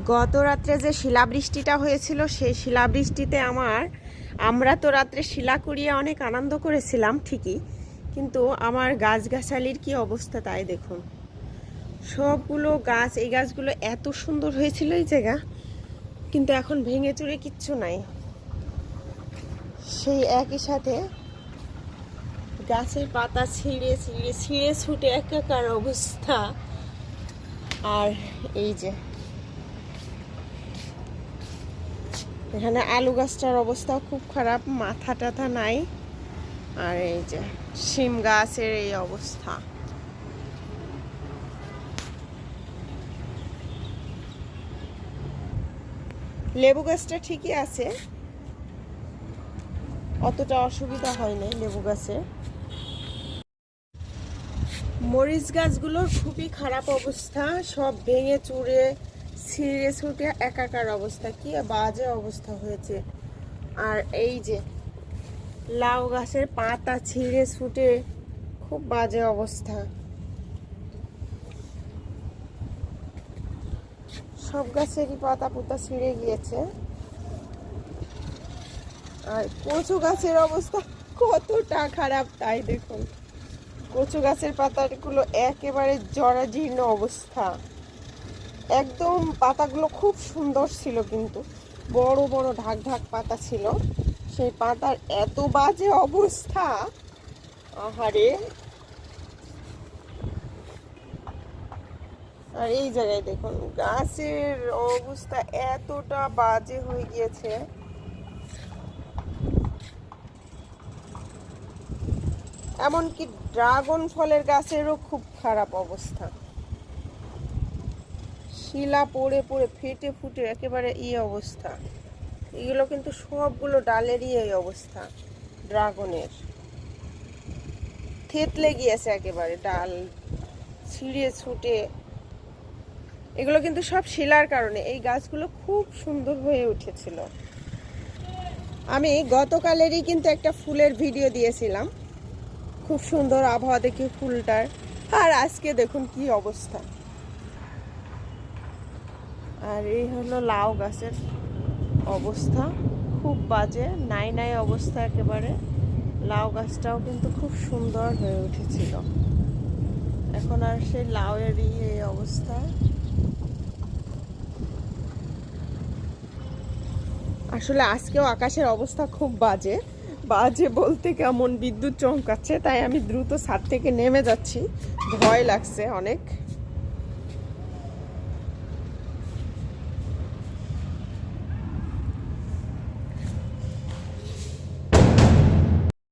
গত রাত্রে যে শিলাবৃষ্টিটা হয়েছিল, সেই শিলাবৃষ্টিতে আমার, আমরা তো রাত্রে শিলা কুড়িয়ে অনেক আনন্দ করেছিলাম, ঠিকই। কিন্তু আমার গাছগাছালির কি অবস্থা তাই দেখুন। সবগুলো গাছ, এই গাছগুলো এত সুন্দর হয়েছিল এই জায়গা, কিন্তু এখন ভেঙে চুরে কিচ্ছু নাই। সেই একই সাথে গাছের পাতা ছিঁড়ে ছিঁড়ে ছিঁড়ে ছুটে একাকার অবস্থা। আর এই যে এখানে আলু গাছটার অবস্থাও খুব খারাপ, মাথা টাথা নাই। আর এই যে শিম গাছের এই অবস্থা। লেবু গাছটা ঠিকই আছে। অতটা অসুবিধা হয় নাই লেবু গাছে। মরিচ গাছগুলোর খুবই খারাপ অবস্থা, সব ভেঙে চুরে ছিঁড়ে ছুটে একাকার অবস্থা। কি বাজে অবস্থা হয়েছে। আর এই যে লাউ গাছের পাতা ছিঁড়ে ছুটে, খুব বাজে অবস্থা। সব গাছেরই পাতা পুতা ছিঁড়ে গিয়েছে। আর কচু গাছের অবস্থা কতটা খারাপ তাই দেখুন। কচু গাছের পাতাগুলো একেবারে জরাজীর্ণ অবস্থা। একদম পাতাগুলো খুব সুন্দর ছিল কিন্তু। বড় বড় ঢাক ঢাক পাতা ছিল। সেই পাতার এত বাজে অবস্থা। আহারে। আর এই জায়গায় দেখুন, গাছের অবস্থা এতটা বাজে হয়ে গিয়েছে। এমনকি ড্রাগন ফলের গাছেরও খুব খারাপ অবস্থা। শিলা পড়ে পড়ে ফেটে ফুটে একেবারে ই অবস্থা। এগুলো কিন্তু সবগুলো ডালেরই এই অবস্থা, ড্রাগনের। থেতলে গিয়েছে একেবারে ডাল, ছিঁড়ে ছুটে। এগুলো কিন্তু সব শিলার কারণে। এই গাছগুলো খুব সুন্দর হয়ে উঠেছিল। আমি গতকালেরই কিন্তু একটা ফুলের ভিডিও দিয়েছিলাম। খুব সুন্দর আবহাওয়া দেখি ফুলটার। আর আজকে দেখুন কি অবস্থা। আর এই হলো লাউ গাছের অবস্থা। খুব বাজে, নাই নাই অবস্থা একেবারে। লাউ গাছটাও কিন্তু খুব সুন্দর হয়ে উঠেছিল। এখন আর সেই লাউয়েরই এই অবস্থা। আসলে আজকেও আকাশের অবস্থা খুব বাজে। বাজে বলতে কেমন বিদ্যুৎ চমকাচ্ছে, তাই আমি দ্রুত ছাদ থেকে নেমে যাচ্ছি। ভয় লাগছে অনেক।